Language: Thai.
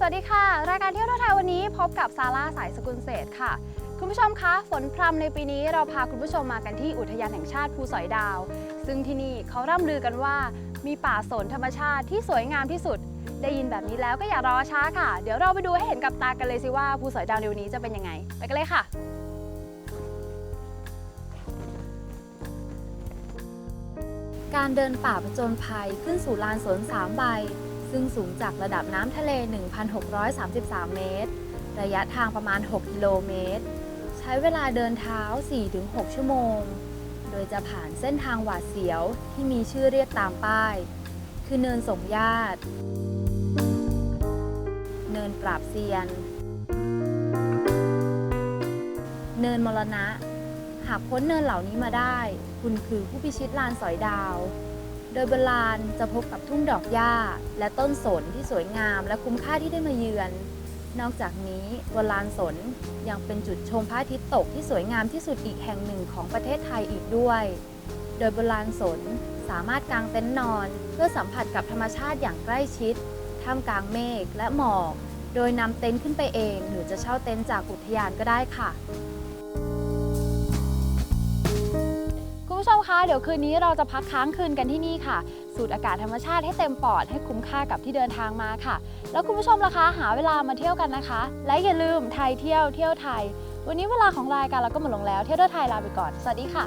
ซาร่าสายสกุลเศษค่ะ คุณผู้ชมคะฝนพรำในปีนี้เราพาคุณผู้ชมมากันที่อุทยานแห่งชาติภูสอยดาว ซึ่งที่นี่เขาร่ำลือกันว่า มีป่าสนธรรมชาติที่สวยงามที่สุด ได้ยินแบบนี้แล้วก็อย่ารอช้าค่ะ เดี๋ยวเราไปดูให้เห็นกับตากันเลยสิว่าภูสอยดาวในวันนี้จะเป็นยังไงไปกันเลยค่ะการเดินป่าผจญภัยขึ้นสู่ลานสวนสามใบ ซึ่งสูงจากระดับน้ำทะเล 1,633 เมตร ระยะทางประมาณ 6 กิโลเมตร ใช้เวลาเดินเท้า 4-6 ชั่วโมง โดยจะผ่านเส้นทางหวาดเสียวที่มีชื่อเรียกตามป้าย คือเนินสมญาติ เนินปราบเซียน เนินมรณะ หากพ้นเนินเหล่านี้มาได้ คุณคือผู้พิชิตลานสอยดาว ดยบนลานจะพบกับทุ่งดอกหญ้า และต้นสนที่สวยงามและคุ้มค่าที่ได้มาเยือน นอกจากนี้บนลานสนยังเป็นจุดชมพระอาทิตย์ตกที่สวยงามที่สุดอีกแห่งหนึ่งของประเทศไทยอีกด้วย โดยบนลานสนสามารถกางเต็นท์นอน เพื่อสัมผัสกับธรรมชาติอย่างใกล้ชิด ท่ามกลางเมฆและหมอก โดยนำเต็นท์ขึ้นไปเอง หรือจะเช่าเต็นท์จากอุทยานก็ได้ค่ะ ผู้ชมคะ เดี๋ยวคืนนี้เราจะพักค้างคืนกันที่นี่ค่ะ สูดอากาศธรรมชาติให้เต็มปอดให้คุ้มค่ากับที่เดินทางมาค่ะ แล้วคุณผู้ชมล่ะคะ หาเวลามาเที่ยวกันนะคะ และอย่าลืมไทยเที่ยวเที่ยวไทย วันนี้เวลาของรายการเราก็หมดลงแล้ว เที่ยวด้วยไทยลาไปก่อน สวัสดีค่ะ